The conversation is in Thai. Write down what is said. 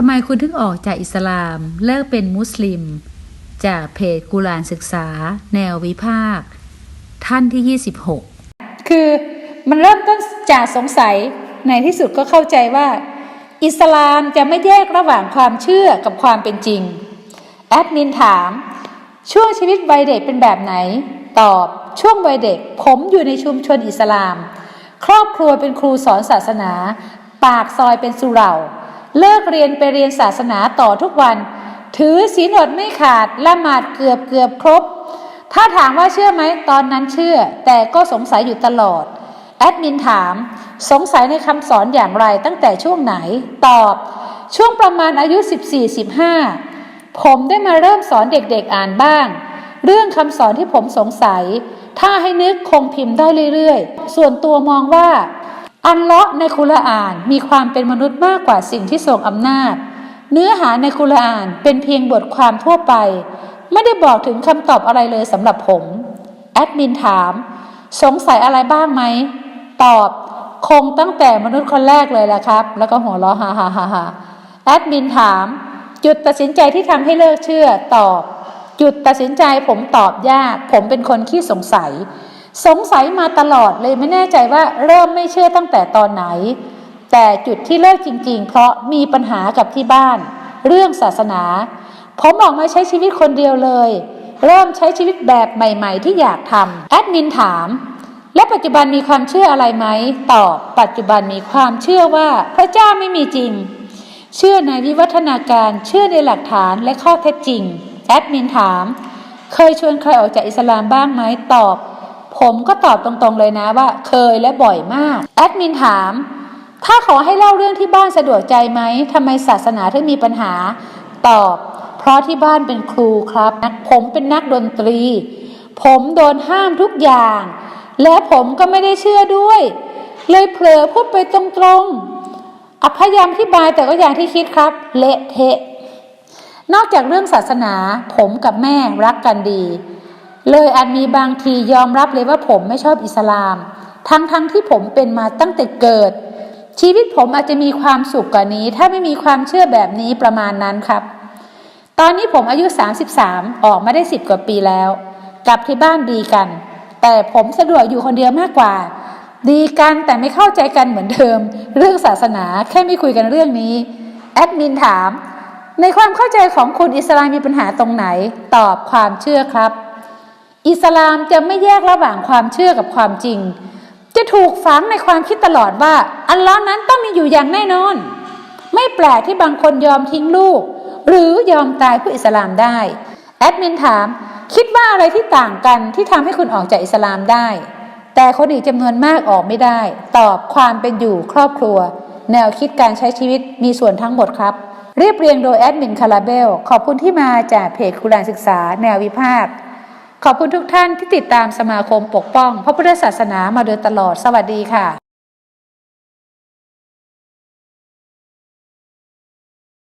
ำไมคุณถึงออกจากอิสลาม เลิกเป็นมุสลิม จากเพจกุรานศึกษา แนววิพากษ์ท่านที่ 26 คือมันเริ่มต้นจากสงสัยในที่สุดก็เข้าใจว่า อิสลามจะไม่แยกระหว่างความเชื่อกับความเป็นจริง แอดมินถาม ช่วงชีวิตวัยเด็กเป็นแบบไหน ตอบช่วงวัยเด็ก ผมอยู่ในชุมชนอิสลาม ครอบครัวเป็นครูสอนศาสนา ปากซอยเป็นสุเหร่า เลิกเรียนไปเรียนศาสนาต่อทุกวัน ถือศีลอดไม่ขาดละหมาดเกือบเกือบครบ ถ้าถามว่าเชื่อไหมตอนนั้นเชื่อ แต่ก็สงสัยอยู่ตลอด แอดมินถาม สงสัยในคำสอนอย่างไรตั้งแต่ช่วงไหน ตอบ ช่วงประมาณอายุ 14-15 ผมได้มาเริ่มสอนเด็กๆอ่านบ้าง เรื่องคำสอนที่ผมสงสัย ถ้าให้นึกคงพิมพ์ได้เรื่อยๆ ส่วนตัวมองว่า อันเลาะห์ในคุรานมีความเป็นมนุษย์มากกว่าสิ่งที่ทรงอำนาจ เนื้อหาในคุรานเป็นเพียงบทความทั่วไป ไม่ได้บอกถึงคำตอบอะไรเลยสำหรับผม แอดมินถาม สงสัยอะไรบ้างไหม ตอบ คงตั้งแต่มนุษย์คนแรกเลยแหละครับ แล้วก็หัวเราะฮ่าฮ่าฮ่าฮ่าแอดมินถาม จุดตัดสินใจที่ทำให้เลิกเชื่อ ตอบ จุดตัดสินใจผมตอบยาก ผมเป็นคนขี้สงสัย สงสัยมาตลอดเลยไม่แน่ใจว่าเริ่มไม่เชื่อตั้งแต่ตอนไหน แต่จุดที่เลิกจริง ๆ เพราะมีปัญหากับที่บ้าน เรื่องศาสนา ผมออกมาใช้ชีวิตคนเดียวเลย เริ่มใช้ชีวิตแบบใหม่ ๆ ที่อยากทำแอดมินถาม และปัจจุบันมีความเชื่ออะไรไหมตอบ ปัจจุบันมีความเชื่อว่าพระเจ้าไม่มีจริง เชื่อในวิวัฒนาการเชื่อในหลักฐานและข้อเท็จจริงแอดมินถาม เคยชวนใครออกจากอิสลามบ้างไหมตอบ ผมก็ตอบตรงๆเลยนะว่า เคยและบ่อยมาก แอดมินถาม ถ้าขอให้เล่าเรื่องที่บ้านสะดวกใจไหมทำไมศาสนาถึงมีปัญหา ตอบ เพราะที่บ้านเป็นครูครับนักผมเป็นนักดนตรี ผมโดนห้ามทุกอย่าง และผมก็ไม่ได้เชื่อด้วย เลยเผลอพูดไปตรงๆอพยายามที่บายแต่ก็อย่างที่คิดครับ เละเทะนอกจากเรื่องศาสนา ผมกับแม่รักกันดี เลยอาจมีบางทียอมรับเลยว่าผมไม่ชอบอิสลาม ทั้งๆทที่ผมเป็นมาตั้งแต่เกิด ชีวิตผมอาจจะมีความสุขกว่านี้ ถ้าไม่มีความเชื่อแบบนี้ประมาณนั้นครับ ตอนนี้ผมอายุ 33 ออกมาได้สิบกว่าปีแล้ว กลับที่บ้านดีกัน แต่ผมสะดวกอยู่คนเดียวมากกว่า ดีกันแต่ไม่เข้าใจกันเหมือนเดิม เรื่องศาสนาแค่ไม่คุยกันเรื่องนี้แอดมินถาม ในความเข้าใจของคุณอิสลามมีปัญหาตรงไหน ตอบความเชื่อครับ อิสลามจะไม่แยกระหว่างความเชื่อกับความจริง จะถูกฝังในความคิดตลอดว่า อัลลอฮ์นั้นต้องมีอยู่อย่างแน่นอน ไม่แปลกที่บางคนยอมทิ้งลูก หรือยอมตายเพื่ออิสลามได้ แอดมินถาม คิดว่าอะไรที่ต่างกันที่ทำให้คุณออกจากอิสลามได้ แต่คนอีกจำนวนมากออกไม่ได้ ตอบความเป็นอยู่ครอบครัว แนวคิดการใช้ชีวิตมีส่วนทั้งหมดครับเรียบเรียงโดยแอดมินคาราเบล ขอบคุณที่มาจากเพจกุรานศึกษาแนววิพากษ์ ขอบคุณทุกท่านที่ติดตามสมาคมปกป้องพระพุทธศาสนามาโดยตลอดสวัสดีค่ะ